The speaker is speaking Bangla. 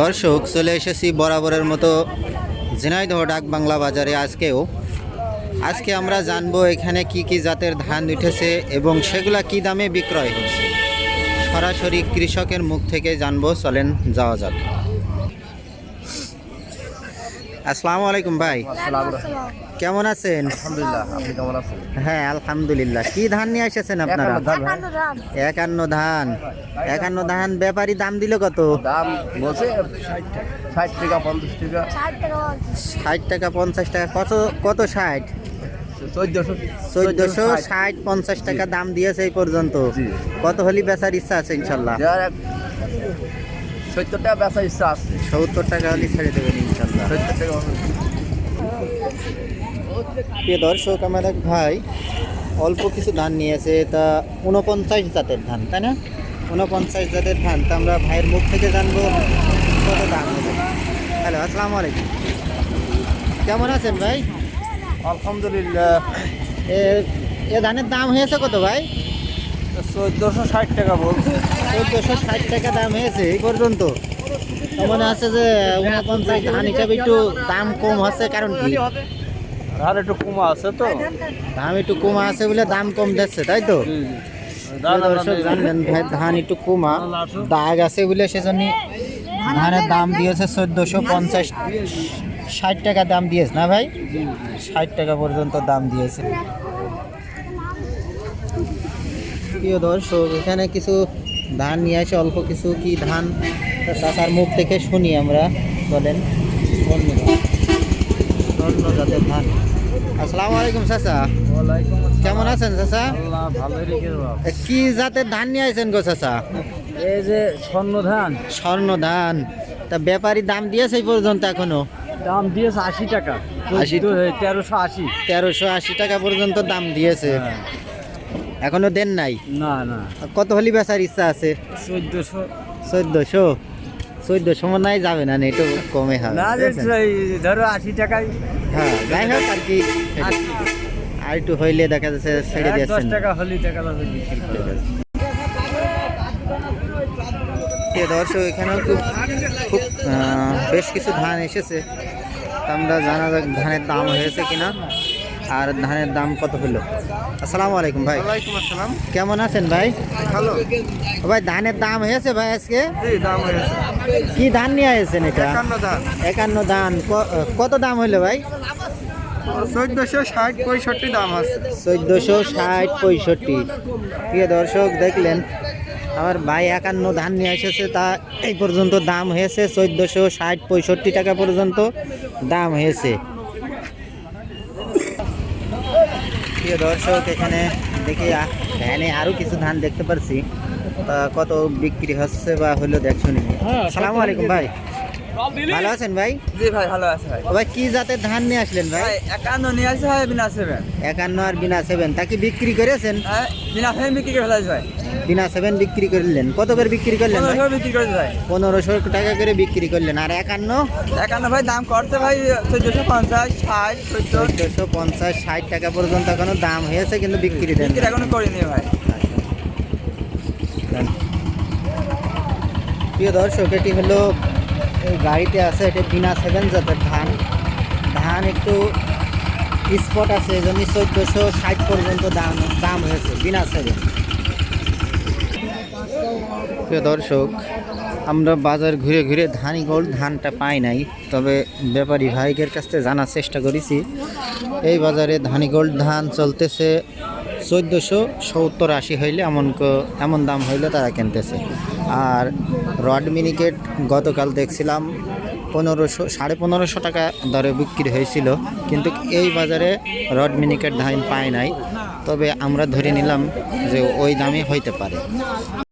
দর্শক, চলে এসেছি বরাবরের মতো ঝিনাইদহ ডাক বাংলা বাজারে আজকেও। আজকে আমরা জানব এখানে কি কি জাতের ধান উঠেছে এবং সেগুলা কি দামে বিক্রয় হচ্ছে। সরাসরি কৃষকের মুখ থেকে জানব, চলেন যাওয়া যাক। আসসালামু আলাইকুম ভাই। কেমন আছেন? আলহামদুলিল্লাহ আপনি কেমন আছেন? হ্যাঁ আলহামদুলিল্লাহ। কি ধান নিয়ে এসেছেন আপনারা? একান্ন ধান। একান্ন ধান। ব্যাপারী দাম দিল কত? দাম বলছে ষাট টাকা। পঞ্চাশ টাকা। ষাট টাকা পঞ্চাশ। টাকা কত কত ষাট? চোদ্দশো। চোদ্দশো ষাট। পঞ্চাশ টাকা দাম দিয়েছে এই পর্যন্ত। কত হলি বেচার ইচ্ছা আছে ইনশাল্লাহ? সত্তর টাকা বেচা ইচ্ছা আছে। সত্তর টাকা হলি ছেড়ে দেবেন প্রিয় দর্শক আমার এক ভাই অল্প কিছু ধান নিয়েছে তা উনপঞ্চাশ জাতের ধান তাই না? উনপঞ্চাশ জাতের ধান তা আমরা ভাইয়ের মুখ থেকে জানব কত দাম হবে। হ্যালো আসসালামু আলাইকুম। কেমন আছেন ভাই? আলহামদুলিল্লাহ। এ এ ধানের দাম হয়েছে কত ভাই? চোদ্দশো ষাট টাকা বলছে। চোদ্দোশো ষাট টাকা দাম হয়েছে এই পর্যন্ত। মনে আছে যে উনপঞ্চাশ ধান হিসাবে একটু দাম কম হচ্ছে কারণ কি? আর একটু কমা আছে তো। দাম একটু কমা আছে বলে দাম কম দিচ্ছে তাই তো? দর্শক জানবেন ভাই ধান একটু কমা। দাগ আছে বলে সেজন্য ধানের দাম দিয়েছে চোদ্দোশো পঞ্চাশ। ষাট টাকা দাম দিয়েছে না ভাই? ষাট টাকা পর্যন্ত দাম দিয়েছে। প্রিয় দর্শক এখানে কিছু ধান নিয়ে আসে অল্প কিছু কি ধান? চাষার মুখ থেকে শুনি আমরা বলেন। জাতের ধান আসসালামু আলাইকুম চাচা। কেমন আছেন চাচা? কি জাতের ধান নিয়ে গো চাচা? এই যে স্বর্ণ ধান। স্বর্ণ ধান। তা ব্যাপারী দাম দিয়েছে এই পর্যন্ত এখনও? দাম দিয়েছে আশি টাকা। আশি? তেরোশো আশি। তেরোশো আশি টাকা পর্যন্ত দাম দিয়েছে। এখনও দেন নাই? না না। কত হলি বেচার ইচ্ছা আছে? চোদ্দশো। চোদ্দশো? চোদ্দশো মনে হয় যাবে না একটু কমে হবে ধরো আশি টাকায়। হ্যাঁ যাই হোক আর কি আর একটু হইলে দেখা যাচ্ছে ছেড়ে দিয়েছেন। টাকা হলি টাকা দর্শক এখানেও খুব খুব বেশ কিছু ধান এসেছে। আমরা জানা যাক ধানের দাম হয়েছে কিনা। আর ধানের দাম কত হলো? আসসালামু আলাইকুম ভাই। আসসালাম। কেমন আছেন ভাই? ভালো। ভাই ধানের দাম হয়েছে ভাই আজকে? দাম হয়েছে। কি ধান নিয়ে এসেছেন এটা? একান্ন ধান। কত দাম হলো ভাই? চোদ্দশো ষাট পঁয়ষট্টি দাম আছে। চোদ্দোশো ষাট পঁয়ষট্টি। প্রিয় দর্শক দেখলেন আমার ভাই একান্ন ধান নিয়ে এসেছে তা এই পর্যন্ত দাম হয়েছে চোদ্দোশো ষাট পঁয়ষট্টি টাকা পর্যন্ত দাম হয়েছে। প্রিয় দর্শক এখানে দেখি ভ্যানে আরও কিছু ধান দেখতে পারছি। তা কত বিক্রি হচ্ছে বা হলো দেখছ নি সালামু আলাইকুম ভাই। ভালো আছেন ভাই? জি ভাই ভালো আছে ভাই। ও ভাই কি জাতের ধান নিয়ে আসলেন ভাই? একান্ন নিয়ে আসে ভাই বিনা সেভেন। একান্ন আর বিনা সেভেন। তা কি বিক্রি করেছেন? হ্যাঁ বিনা সেভেন বিক্রি করে ভাই। বিনা সেভেন বিক্রি করলেন। কত করে বিক্রি করলেন পনেরোশো বিক্রি করেছে ভাই। পনেরোশো টাকা করে বিক্রি করলেন। আর একান্ন? একান্ন ভাই দাম করছে ভাই চোদ্দশো পঞ্চাশ ষাট চোদ্দ চোদ্দোশো পঞ্চাশ ষাট টাকা পর্যন্ত এখনও দাম হয়েছে কিন্তু বিক্রি দেন এখনও করিনি ভাই। প্রিয় দর্শক এটি হলো এই গাড়িতে আছে এটি বিনা সেভেন জাতের ধান। ধান একটু স্পট আছে এই জন্য চোদ্দোশো ষাট পর্যন্ত দাম দাম হয়েছে বিনা সেভেন। প্রিয় দর্শক, আমরা বাজার ঘুরে ঘুরে ধানি গোল্ড ধানটা পাই নাই, তবে ব্যাপারী ভাইকের কাছ থেকে জানার চেষ্টা করেছি। এই বাজারে ধানি গোল্ড ধান চলতেছে চোদ্দোশো সত্তর আশি হইলে এমন এমন দাম হইলে তারা কিনতেছে। আর রড মিনিকেট গতকাল দেখছিলাম পনেরোশো, সাড়ে পনেরোশো টাকা দরে বিক্রি হয়েছিল, কিন্তু এই বাজারে রড মিনিকেট ধান পায় নাই। তবে আমরা ধরে নিলাম যে ওই দামে হইতে পারে।